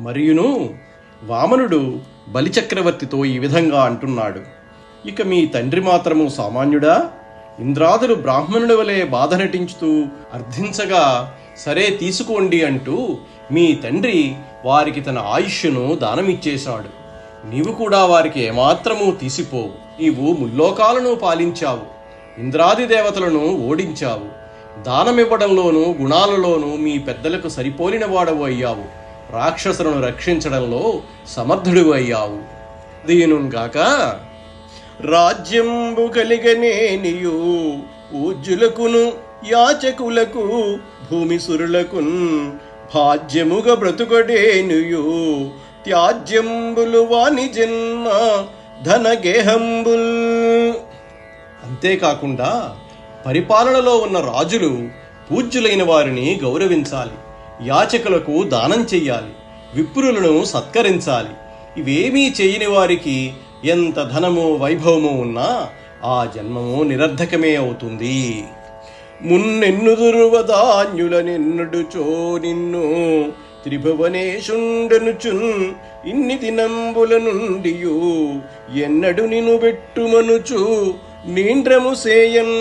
మరియును వామనుడు బలిచక్రవర్తితో ఈ విధంగా అంటున్నాడు. ఇక మీ తండ్రి మాత్రము సామాన్యుడా? ఇంద్రాదులు బ్రాహ్మణుడి వలె బాధ నటించుతూ అర్థించగా సరే తీసుకోండి అంటూ మీ తండ్రి వారికి తన ఆయుష్ను దానమిచ్చేశాడు. నీవు కూడా వారికి ఏమాత్రము తీసిపోవు. నీవు ముల్లోకాలను పాలించావు. ఇంద్రాది దేవతలను ఓడించావు. దానమివ్వడంలోనూ గుణాలలోనూ మీ పెద్దలకు సరిపోలిన వాడవు అయ్యావు. రాక్షసులను రక్షించడంలో సమర్థుడు అయ్యావు. దీనుగాక రాజ్యంబు కలిగనేనియు పూజ్యులకును యాచకులకు భూమి సురులకున్ భాజ్యముగా బ్రతుకడేనుయు. త్యాజ్యంబులు వాని జన్మ ధనగేహంబుల్. అంతేకాకుండా పరిపాలనలో ఉన్న రాజులు పూజ్యులైన వారిని గౌరవించాలి. యాచకులకు దానం చెయ్యాలి విప్రులను సత్కరించాలి. ఇవేమీ చేయని వారికి ఎంత ధనము వైభవము ఉన్నా ఆ జన్మము నిరర్ధకమే అవుతుంది. మున్నెన్నుదురువదాన్యుల నిన్నుడుచో నిన్ను త్రిభువనేశుండనుచున్ ఇన్ని దినంబుల నుండి ఎన్నడు నిను పెట్టుమనుచు నీండ్రము సేయన్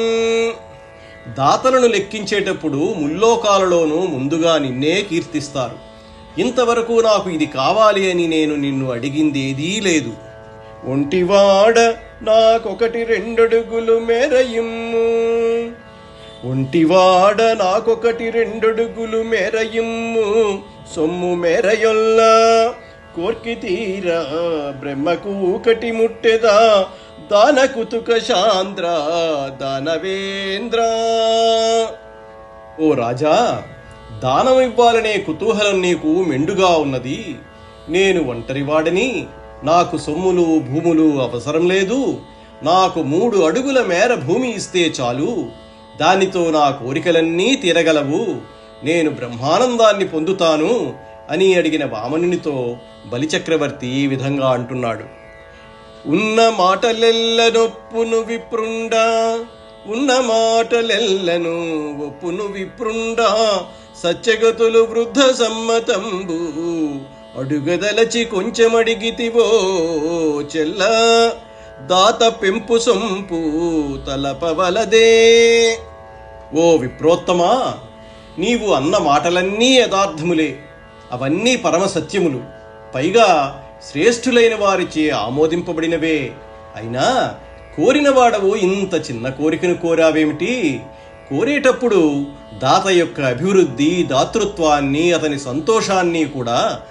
దాతలను లెక్కించేటప్పుడు ముల్లోకాలలోనూ ముందుగా నిన్నే కీర్తిస్తారు. ఇంతవరకు నాకు ఇది కావాలి అని నేను నిన్ను అడిగిందేదీ లేదు. ఒంటివాడ నాకొకటి రెండడుగులు మేరయిమ్ము. ఒంటివాడ నాకొకటి రెండడుగులు మేరయిమ్ము. సొమ్ము మేరయొల్లా కోర్కి తీరా బ్రహ్మకు ఒకటి ముట్టెదా దాన కుతుక శాంద్ర దానవేంద్ర. ఓ రాజా దానం ఇవ్వాలనే కుతూహలం నీకు మెండుగా ఉన్నది. నేను ఒంటరివాడిని నాకు సొమ్ములు భూములు అవసరం లేదు. నాకు మూడు అడుగుల మేర భూమి ఇస్తే చాలు. దానితో నా కోరికలన్నీ తీరగలవు. నేను బ్రహ్మానందాన్ని పొందుతాను అని అడిగిన వామనునితో బలిచక్రవర్తి ఈ విధంగా అంటున్నాడు. ఉన్న మాటలెల్ల నొప్పును విప్రుండ. ఉన్న మాటలెల్లను ఒప్పును విప్రుండ. సత్యగతులు వృద్ధ సమ్మతంబు అడుగదలచి కొంచెమడిగితివో చెల్ల. దాత పెంపు సొంపు తలపవలదే ఓ విప్రోత్తమా నీవు అన్న మాటలన్నీ యథార్థములే. అవన్నీ పరమ సత్యములు. పైగా శ్రేష్ఠులైన వారిచే ఆమోదింపబడినవే. అయినా కోరినవాడవు ఇంత చిన్న కోరికను కోరావేమిటి? కోరేటప్పుడు దాత యొక్క అభివృద్ధి దాతృత్వాన్ని అతని సంతోషాన్ని కూడా